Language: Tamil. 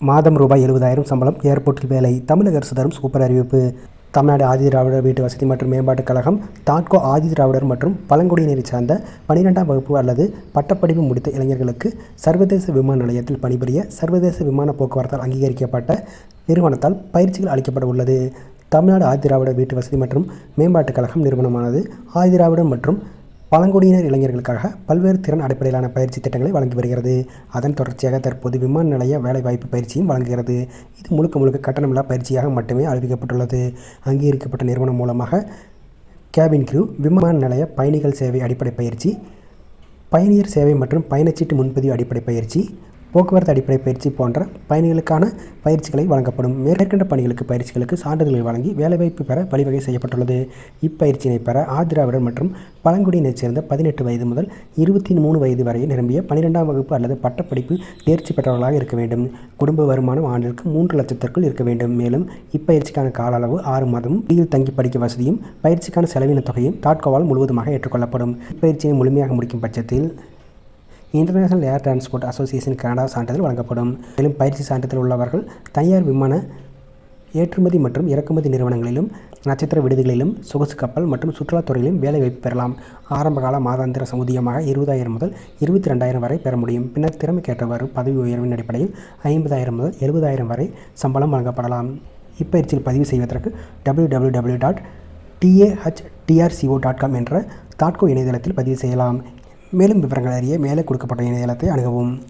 மாதம் ரூபாய் எழுபதாயிரம் சம்பளம் ஏர்போர்ட்டில் வேலை. தமிழக அரசு தரும் சூப்பர் அறிவிப்பு. தமிழ்நாடு ஆதி திராவிடர் வீட்டு வசதி மற்றும் மேம்பாட்டுக் கழகம் தாட்கோ ஆதி திராவிடர் மற்றும் பழங்குடியினரை சார்ந்த பனிரெண்டாம் வகுப்பு அல்லது பட்டப்படிப்பு முடித்த இளைஞர்களுக்கு சர்வதேச விமான நிலையத்தில் பணிபுரிய சர்வதேச விமான போக்குவரத்தால் அங்கீகரிக்கப்பட்ட நிறுவனத்தால் பயிற்சிகள் அளிக்கப்பட உள்ளது. தமிழ்நாடு ஆதி திராவிடர் வீட்டு வசதி மற்றும் மேம்பாட்டுக் கழகம் நிறுவனமானது ஆதி திராவிடர் மற்றும் பழங்குடியினர் இளைஞர்களுக்காக பல்வேறு திறன் அடிப்படையிலான பயிற்சி திட்டங்களை வழங்கி வருகிறது. அதன் தொடர்ச்சியாக தற்போது விமான நிலைய வேலைவாய்ப்பு பயிற்சியும் வழங்குகிறது. இது முழுக்க முழுக்க கட்டணமில்லா பயிற்சியாக மட்டுமே அறிவிக்கப்பட்டுள்ளது. அங்கீகரிக்கப்பட்ட நிறுவனம் மூலமாக கேபின் கிரூ விமான நிலைய பயணிகள் சேவை அடிப்படை பயிற்சி பயணியர் சேவை மற்றும் பயணச்சீட்டு முன்பதிவு அடிப்படை பயிற்சி போக்குவரத்து அடிப்படை பயிற்சி போன்ற பயணிகளுக்கான பயிற்சிகளை வழங்கப்படும். மேற்கண்ட பணிகளுக்கு பயிற்சிகளுக்கு சான்றிதழ்களை வழங்கி வேலைவாய்ப்பு பெற வழிவகை செய்யப்பட்டுள்ளது. இப்பயிற்சியினை பெற ஆதிராவிடர் மற்றும் பழங்குடியினைச் சேர்ந்த பதினெட்டு வயது முதல் இருபத்தி மூணு வயது வரை நிரம்பிய பன்னிரெண்டாம் வகுப்பு அல்லது பட்டப்படிப்பு தேர்ச்சி பெற்றவர்களாக இருக்க வேண்டும். குடும்ப வருமானம் ஆண்டிற்கு மூன்று லட்சத்திற்குள் இருக்க வேண்டும். மேலும் இப்பயிற்சிக்கான கால அளவு ஆறு மாதமும் வீட்டில் தங்கி படிக்க வசதியும் பயிற்சிக்கான செலவின தொகையும் தாட்கோவால் முழுவதுமாக ஏற்றுக்கொள்ளப்படும். இப்பயிற்சியை முழுமையாக முடிக்கும் பட்சத்தில் International Air Transport Association Canada சான்றிதழ் வழங்கப்படும். மேலும் பயிற்சி சான்றிதழ் உள்ளவர்கள் தனியார் விமான ஏற்றுமதி மற்றும் இறக்குமதி நிறுவனங்களிலும் நட்சத்திர விடுதிகளிலும் சொகுசு கப்பல் மற்றும் சுற்றுலாத்துறையிலும் வேலைவாய்ப்பு பெறலாம். ஆரம்பகால மாதாந்திர சமுதியமாக இருபதாயிரம் முதல் இருபத்தி ரெண்டாயிரம் வரை பெற முடியும். பின்னர் திறமைக்கேற்றவாறு பதவி உயர்வின் அடிப்படையில் ஐம்பதாயிரம் முதல் எழுபதாயிரம் வரை சம்பளம் வழங்கப்படலாம். இப்பயிற்சியில் பதிவு செய்வதற்கு W W W dot TAHDCO dot com என்ற தாட்கோ இணையதளத்தில் பதிவு செய்யலாம். மேலும் விவரங்கள் அறிய மேலே கொடுக்கப்பட்ட இணையதளத்தை அணுகவும்.